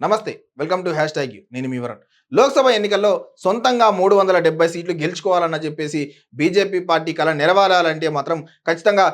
నమస్తే welcome to hashtag U. నేను మీ వరణ్. లోక్సభ ఎన్నికల్లో సొంతంగా మూడు వందల డెబ్బై సీట్లు గెలుచుకోవాలన్న చెప్పేసి బీజేపీ పార్టీ కల నెరవేరాలంటే మాత్రం ఖచ్చితంగా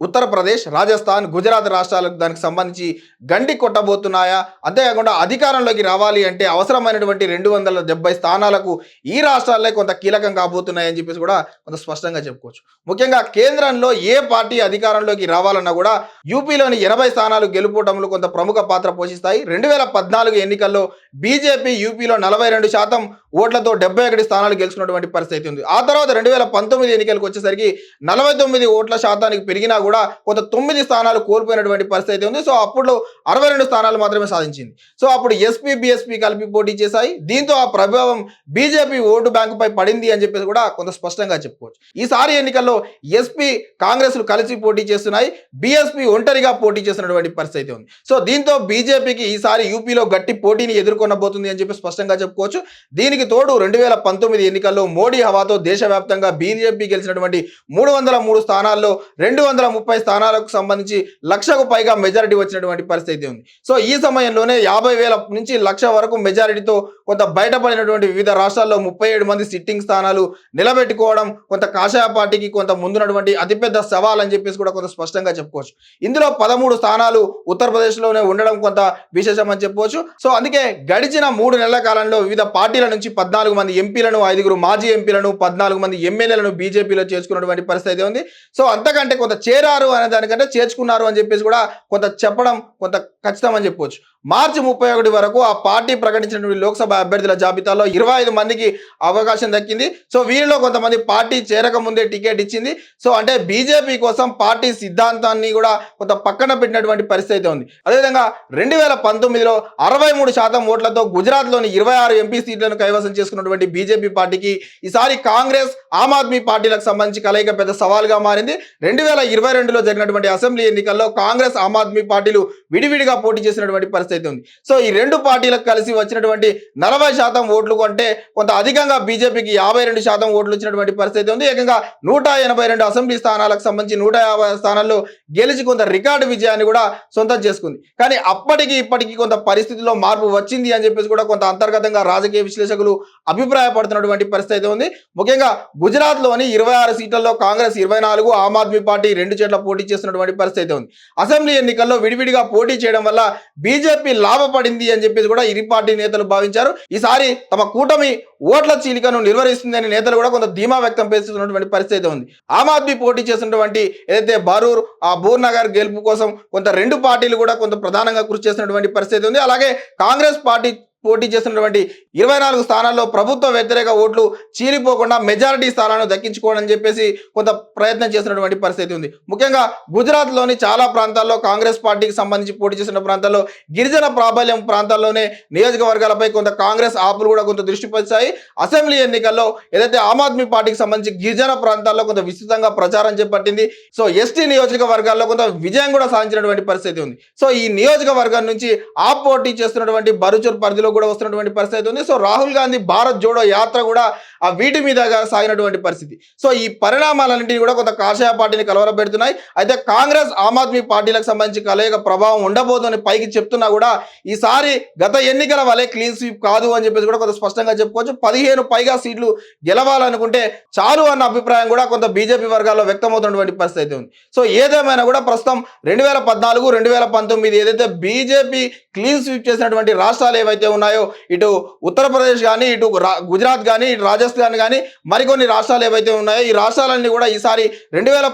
ఉత్తరప్రదేశ్ రాజస్థాన్ గుజరాత్ రాష్ట్రాలకు దానికి సంబంధించి గండి కొట్టబోతున్నాయా? అంతేకాకుండా అధికారంలోకి రావాలి అంటే అవసరమైనటువంటి రెండు వందల డెబ్బై స్థానాలకు ఈ రాష్ట్రాలే కొంత కీలకం కాబోతున్నాయని చెప్పేసి కూడా కొంత స్పష్టంగా చెప్పుకోవచ్చు. ముఖ్యంగా కేంద్రంలో ఏ పార్టీ అధికారంలోకి రావాలన్నా కూడా యూపీలోని ఎనభై స్థానాలు గెలుపోవడంలో కొంత ప్రముఖ పాత్ర పోషిస్తాయి. రెండు వేల పద్నాలుగు ఎన్నికల్లో బీజేపీ యూపీలో నలభై రెండు శాతం ఓట్లతో డెబ్బై ఒకటి స్థానాలు గెలుచుకున్నటువంటి పరిస్థితి ఉంది. ఆ తర్వాత రెండు వేల పంతొమ్మిది ఎన్నికలకు వచ్చేసరికి నలభై తొమ్మిది ఓట్ల శాతానికి పెరిగినా కూడా కొంత తొమ్మిది స్థానాలు కోల్పోయినటువంటి పరిస్థితి ఉంది. సో అప్పుడు అరవై రెండు స్థానాలు మాత్రమే సాధించింది. సో అప్పుడు ఎస్పీ బీఎస్పీ కలిపి పోటీ చేశాయి. దీంతో ఆ ప్రభావం బీజేపీ ఓటు బ్యాంకుపై పడింది అని చెప్పేసి కూడా కొంత స్పష్టంగా చెప్పుకోవచ్చు. ఈసారి ఎన్నికల్లో ఎస్పీ కాంగ్రెస్లు కలిసి పోటీ చేస్తున్నాయి. బీఎస్పీ ఒంటరిగా పోటీ చేసినటువంటి పరిస్థితి ఉంది. సో దీంతో బీజేపీకి ఈసారి యూపీలో గట్టి పోటీని ఎదుర్కొనబోతుంది అని చెప్పి స్పష్టంగా చెప్పుకోవచ్చు. దీనికి తోడు రెండు వేల పంతొమ్మిది ఎన్నికల్లో మోడీ హవాతో దేశవ్యాప్తంగా బీజేపీ గెలిచినటువంటి మూడు వందల మూడు స్థానాల్లో రెండు వందల ముప్పై స్థానాలకు సంబంధించి లక్షకు పైగా మెజారిటీ వచ్చినటువంటి పరిస్థితి ఉంది. సో ఈ సమయంలోనే యాభై వేల నుంచి లక్ష వరకు మెజారిటీతో కొంత బయటపడినటువంటి వివిధ రాష్ట్రాల్లో ముప్పై ఏడు మంది సిట్టింగ్ స్థానాలు నిలబెట్టుకోవడం కొంత కాషాయ పార్టీకి కొంత ముందున్నటువంటి అతిపెద్ద సవాల్ అని చెప్పేసి కూడా కొంత స్పష్టంగా చెప్పుకోవచ్చు. ఇందులో పదమూడు స్థానాలు ఉత్తరప్రదేశ్లోనే ఉండడం కొంత విశేషం అని చెప్పుకోవచ్చు సో అందుకే గడిచిన మూడు నెలల కాలంలో వివిధ పార్టీల నుంచి పద్నాలుగు మంది ఎంపీలను ఐదుగురు మాజీ ఎంపీలను పద్నాలుగు మంది ఎమ్మెల్యేలను బీజేపీలో చేర్చుకున్నటువంటి పరిస్థితి ఉంది. సో అంతకంటే కొంత చేరారు అనే దానికంటే చేర్చుకున్నారు అని చెప్పేసి కూడా కొంత చెప్పడం కొంత ఖచ్చితం అని చెప్పొచ్చు. మార్చి ముప్పై ఒకటి వరకు ఆ పార్టీ ప్రకటించినటువంటి లోక్సభ అభ్యర్థుల జాబితాలో ఇరవై ఐదు మందికి అవకాశం దక్కింది. సో వీరిలో కొంతమంది పార్టీ చేరకముందే టికెట్ ఇచ్చింది. సో అంటే బీజేపీ కోసం పార్టీ సిద్ధాంతాన్ని కూడా కొంత పక్కన పెట్టినటువంటి పరిస్థితి ఉంది. అదేవిధంగా రెండు వేల పంతొమ్మిదిలో అరవై మూడు శాతం ఓట్లతో గుజరాత్లోని ఇరవై ఆరు ఎంపీ సీట్లను కైవసం చేసుకున్నటువంటి బీజేపీ పార్టీకి ఈసారి కాంగ్రెస్ ఆమ్ ఆద్మీ పార్టీలకు సంబంధించి కలయిక పెద్ద సవాల్గా మారింది. రెండు వేల ఇరవై రెండులో జరిగినటువంటి అసెంబ్లీ ఎన్నికల్లో కాంగ్రెస్ ఆమ్ ఆద్మీ పార్టీలు విడివిడిగా పోటీ చేసినటువంటి పరిస్థితి ఉంది. సో ఈ రెండు పార్టీలకు కలిసి వచ్చినటువంటి నలభై శాతం ఓట్లు కొంటే కొంత అధికంగా బీజేపీకి యాభై రెండు శాతం ఓట్లు వచ్చినటువంటి పరిస్థితి ఉంది. ఏకంగా నూట ఎనభై రెండు అసెంబ్లీ స్థానాలకు సంబంధించి నూట యాభై స్థానాల్లో గెలిచి కొంత రికార్డు విజయాన్ని కూడా సొంతం చేసుకుంది. కానీ అప్పటికి ఇప్పటికి కొంత పరిస్థితిలో మార్పు వచ్చింది అని చెప్పేసి కూడా కొంత అంతర్గతంగా రాజకీయ విశ్లేషకులు అభిప్రాయపడుతున్నటువంటి పరిస్థితి ఉంది. ముఖ్యంగా గుజరాత్లోని ఇరవై ఆరు సీట్లలో కాంగ్రెస్ ఇరవై నాలుగు ఆమ్ ఆద్మీ పార్టీ రెండు చోట్ల పోటీ చేస్తున్నటువంటి పరిస్థితి ఉంది. అసెంబ్లీ ఎన్నికల్లో విడివిడిగా పోటీ చేయడం వల్ల బీజేపీ లాభపడింది అని చెప్పేసి కూడా ఇరు పార్టీ నేతలు భావించారు. ఈసారి తమ కూటమి ఓట్ల చీలికను నిర్వహిస్తుందని నేతలు కూడా కొంత ధీమా వ్యక్తం చేస్తున్నటువంటి పరిస్థితి ఉంది. ఆమ్ ఆద్మీ పోటీ చేసినటువంటి ఏదైతే బరూర్ ఆ బూర్ నగర్ గెలుపు కోసం కొంత రెండు పార్టీలు కూడా కొంత ప్రధానంగా కృషి చేసినటువంటి పరిస్థితి ఉంది. అలాగే కాంగ్రెస్ పార్టీ పోటీ చేస్తున్నటువంటి ఇరవై నాలుగు స్థానాల్లో ప్రభుత్వ వ్యతిరేక ఓట్లు చీలిపోకుండా మెజారిటీ స్థానాలను దక్కించుకోవాలని చెప్పేసి కొంత ప్రయత్నం చేస్తున్నటువంటి పరిస్థితి ఉంది. ముఖ్యంగా గుజరాత్లోని చాలా ప్రాంతాల్లో కాంగ్రెస్ పార్టీకి సంబంధించి పోటీ చేసిన ప్రాంతాల్లో గిరిజన ప్రాబల్యం ప్రాంతాల్లోనే నియోజకవర్గాలపై కొంత కాంగ్రెస్ ఆపులు కూడా కొంత దృష్టి పరిచాయి. అసెంబ్లీ ఎన్నికల్లో ఏదైతే ఆమ్ ఆద్మీ పార్టీకి సంబంధించి గిరిజన ప్రాంతాల్లో కొంత విస్తృతంగా ప్రచారం చేపట్టింది. సో ఎస్టీ నియోజకవర్గాల్లో కొంత విజయం కూడా సాధించినటువంటి పరిస్థితి ఉంది. సో ఈ నియోజకవర్గం నుంచి ఆ పోటీ చేస్తున్నటువంటి బరుచూర్ పరిధిలో కూడా వస్తున్నటువంటి పరిస్థితి ఉంది. సో రాహుల్ గాంధీ భారత్ జోడో యాత్ర కూడా ఆ వీటి మీదగా సాగినటువంటి పరిస్థితి. సో ఈ పరిణామాలన్నింటినీ కూడా కొంత కాషాయ పార్టీని కలవరపెడుతున్నాయి. అయితే కాంగ్రెస్ ఆమ్ ఆద్మీ పార్టీలకు సంబంధించి కలయిక ప్రభావం ఉండబోదని పైకి చెప్తున్నా కూడా ఈసారి గత ఎన్నికల వలె క్లీన్ స్వీప్ కాదు అని చెప్పేసి కూడా కొంత స్పష్టంగా చెప్పుకోవచ్చు. పదిహేను పైగా సీట్లు గెలవాలనుకుంటే చాలు అన్న అభిప్రాయం కూడా కొంత బీజేపీ వర్గాల్లో వ్యక్తమవుతున్నటువంటి పరిస్థితి ఉంది. సో ఏదేమైనా కూడా ప్రస్తుతం రెండు వేల పద్నాలుగు రెండు వేల పంతొమ్మిది ఏదైతే బీజేపీ క్లీన్ స్వీప్ చేసినటువంటి రాష్ట్రాలు ఏవైతే ఉన్నాయో ఇటు ఉత్తరప్రదేశ్ కానీ ఇటు గుజరాత్ కానీ ఇటు రాజస్థాన్ కానీ మరికొన్ని రాష్ట్రాలు ఏవైతే ఉన్నాయో ఈ రాష్ట్రాలన్నీ కూడా ఈసారి రెండు వేల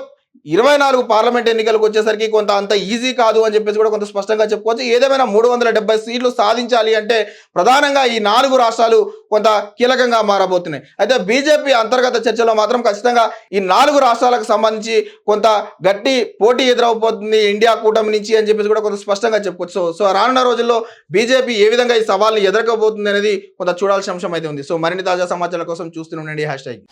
ఇరవై నాలుగు పార్లమెంట్ ఎన్నికలకు వచ్చేసరికి కొంత అంత ఈజీ కాదు అని చెప్పేసి కూడా కొంత స్పష్టంగా చెప్పుకోవచ్చు. ఏదేమైనా మూడు వందల డెబ్బై సీట్లు సాధించాలి అంటే ప్రధానంగా ఈ నాలుగు రాష్ట్రాలు కొంత కీలకంగా మారబోతున్నాయి. అయితే బీజేపీ అంతర్గత చర్చలో మాత్రం ఖచ్చితంగా ఈ నాలుగు రాష్ట్రాలకు సంబంధించి కొంత గట్టి పోటీ ఎదురవబోతుంది ఇండియా కూటమి నుంచి అని చెప్పేసి కూడా కొంత స్పష్టంగా చెప్పుకోవచ్చు. సో సో రానున్న రోజుల్లో బీజేపీ ఏ విధంగా ఈ సవాల్ని ఎదుర్కోబోతుంది అనేది కొంత చూడాల్సిన అంశం అయితే ఉంది. సో మరిన్ని తాజా సమాచారాల కోసం చూస్తూనే ఉండండి. Hash tag